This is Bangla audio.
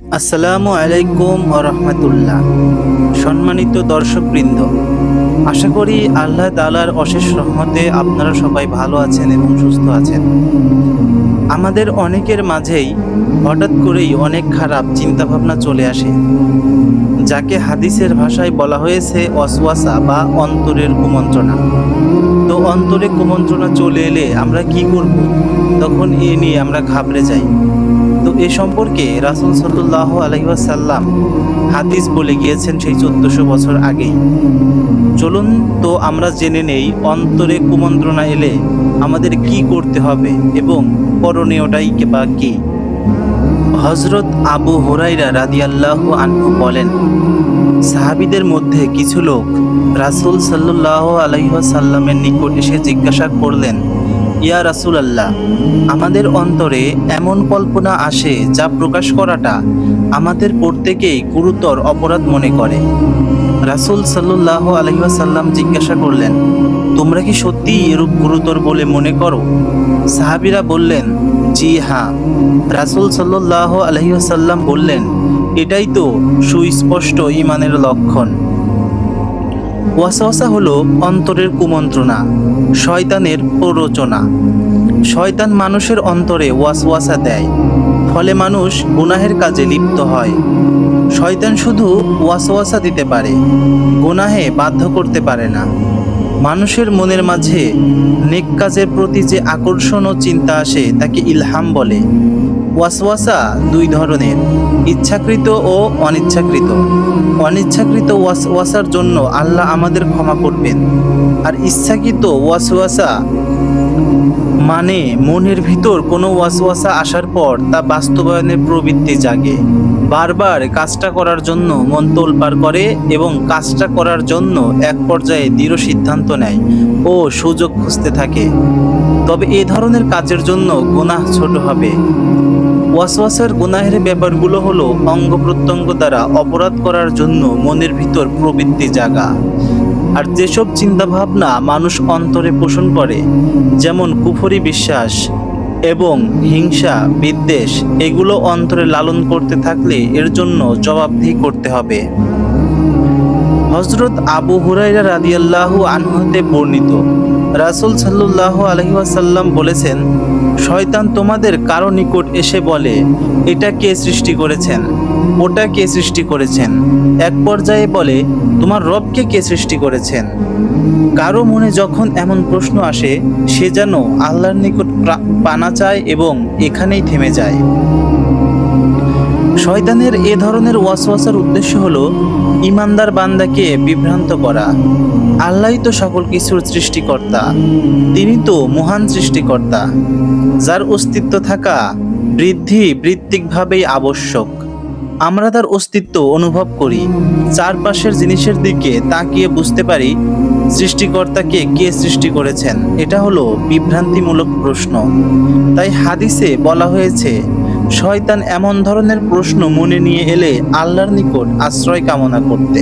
আসসালামু আলাইকুম রহমতুল্লাহ। সম্মানিত দর্শকবৃন্দ, আশা করি আল্লাহ তালার অশেষ রহমতে আপনারা সবাই ভালো আছেন এবং সুস্থ আছেন। আমাদের অনেকের মাঝেই হঠাৎ করেই অনেক খারাপ চিন্তাভাবনা চলে আসে, যাকে হাদিসের ভাষায় বলা হয়েছে অসওয়াসা বা অন্তরের কুমন্ত্রণা। তো অন্তরে কুমন্ত্রণা চলে এলে আমরা কি করব? তখন এ নিয়ে আমরা ঘাবড়ে যাই। এ সম্পর্কে রাসুল সাল্লাহ আলহিহাসাল্লাম হাদিস বলে গিয়েছেন সেই চোদ্দশো বছর আগেই চলুন তো আমরা জেনে নেই অন্তরে কুমন্ত্রণা এলে আমাদের কি করতে হবে এবং করণীয়টাই বা কি। হজরত আবু হুরাইরা রাদিয়াল্লাহ আনহু বলেন, সাহাবিদের মধ্যে কিছু লোক রাসুল সাল্লাহ আলহিহাসাল্লামের নিকট এসে জিজ্ঞাসা করলেন ইয়া রাসুল আল্লাহ আমাদের অন্তরে এমন কল্পনা আসে যা প্রকাশ করাটা আমাদের প্রত্যেকেই গুরুতর অপরাধ মনে করে। রাসুল সাল্লাহ আলহিহাসাল্লাম জিজ্ঞাসা করলেন, তোমরা কি সত্যিই এরূপ গুরুতর বলে মনে করো? সাহাবিরা বললেন, জি হ্যাঁ। রাসুল সাল্লাহ আলহিহাসাল্লাম বললেন, এটাই তো সুস্পষ্ট ইমানের লক্ষণ। ওয়াসওয়াসা হলো অন্তরের কুমন্ত্রণা, শয়তানের প্ররোচনা। শয়তান মানুষের অন্তরে ওয়াসওয়াসা দেয়, ফলে মানুষ গুনাহের কাজে লিপ্ত হয়। শয়তান শুধু ওয়াসওয়াসা দিতে পারে, গুনাহে বাধ্য করতে পারে না। মানুষের মনের মাঝে নেক কাজের প্রতি যে আকর্ষণ ও চিন্তা আসে, তাকে ইলহাম বলে। ওয়াসওয়াসা দুই ধরনের, ইচ্ছাকৃত ও অনিচ্ছাকৃত। অনিচ্ছাকৃত ওয়াসওয়াসার জন্য আল্লাহ আমাদের ক্ষমা করবেন। আর ইচ্ছাকৃত ওয়াসওয়াসা মানে মনের ভিতর কোনো ওয়াসওয়াসা আসার পর তা বাস্তবায়নের প্রবৃত্তি জাগে। বারবার কাজটা করার জন্য মন তোলপাড় করে এবং কাজটা করার জন্য এক পর্যায়ে দৃঢ় সিদ্ধান্ত নেয় ও সুযোগ খুঁজতে থাকে। তবে এ ধরনের কাজের জন্য গুনাহ ছোট হবে। ওয়াসওয়াসের গুনাহের ব্যাপারগুলো হলো অঙ্গ প্রত্যঙ্গ দ্বারা অপরাধ করার জন্য মনের ভিতর প্রবৃত্তি জাগা। আর যেসব চিন্তাভাবনা মানুষ অন্তরে পোষণ করে, যেমন কুফরি বিশ্বাস এবং হিংসা, বিদ্বেষ এগুলো অন্তরে লালন করতে থাকলে এর জন্য জবাবদিহি করতে হবে। হজরত আবু হুরাইরা রাদিয়াল্লাহু আনহুতে বর্ণিত, রাসুল সাল্লাহ আলহিহাসাল্লাম বলেছেন, শয়তান তোমাদের কারও নিকট এসে বলে, এটা কে সৃষ্টি করেছেন ওটা কে সৃষ্টি করেছেন। এক পর্যায়ে বলে, তোমার রবকে কে সৃষ্টি করেছেন? কারও মনে যখন এমন প্রশ্ন আসে, সে যেন আল্লাহর নিকট পানা চায় এবং এখানেই থেমে যায়। শয়তানের এ ধরনের ওয়াসওয়াসার উদ্দেশ্য হলো ইমানদার বান্দাকে বিভ্রান্ত করা। আল্লাহই তো সকল কিছুর সৃষ্টিকর্তা। তিনি তো মহান সৃষ্টিকর্তা। যার অস্তিত্ব থাকা বৃদ্ধি বৃত্তিকভাবেই আবশ্যক। আমরা তার অস্তিত্ব অনুভব করি। চারপাশের জিনিসের দিকে তাকিয়ে বুঝতে পারি সৃষ্টিকর্তাকে কে সৃষ্টি করেছেন। এটা হলো বিভ্রান্তিমূলক প্রশ্ন। তাই হাদিসে বলা হয়েছে, শয়তান এমন ধরনের প্রশ্ন মনে নিয়ে এলে আল্লাহর নিকট আশ্রয় কামনা করতে।